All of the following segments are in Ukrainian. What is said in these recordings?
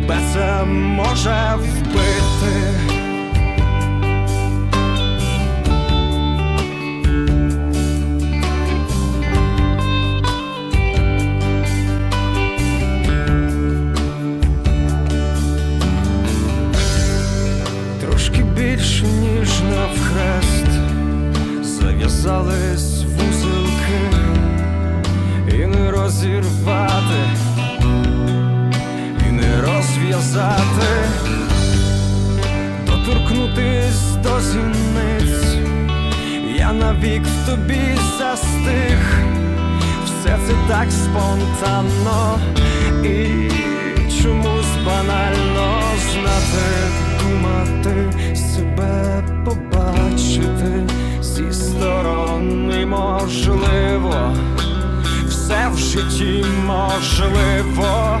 тебе це може вбити. Трошки більше, ніж навхрест І не розірвати, розв'язати, доторкнутись до зіниць, я навік в тобі застиг, все це так спонтанно. І чомусь банально знати, думати, себе побачити. Зі сторони можливо, все в житті можливо.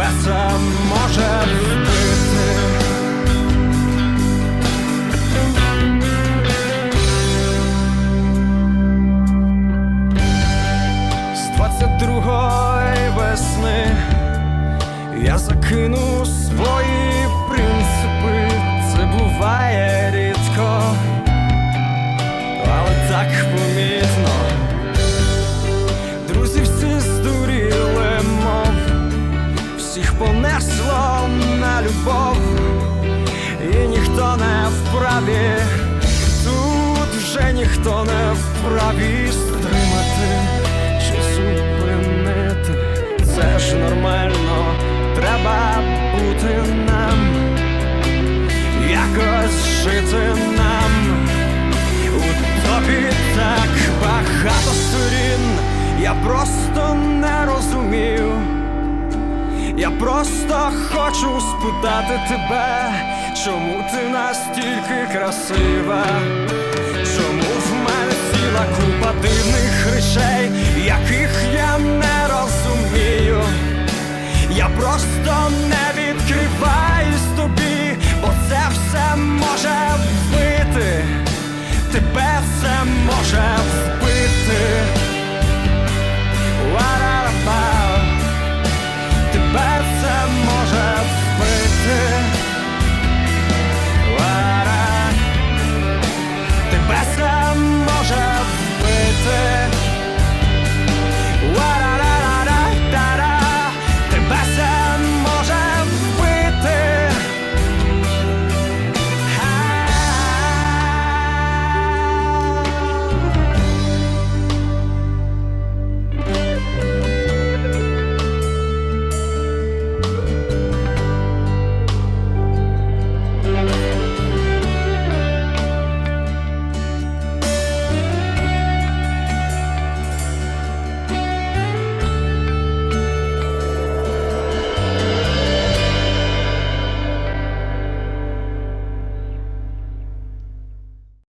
тебе може вбити. З 22-ї весни я закину свої любов, і ніхто не вправі, тут вже ніхто не вправі стримати чи зупинити. Це ж нормально, треба бути нам, якось жити нам. У тобі так багато сторін, я просто не розумію. Я просто хочу спитати тебе, чому ти настільки красива? Чому в мене ціла купа дивних речей, яких я не розумію?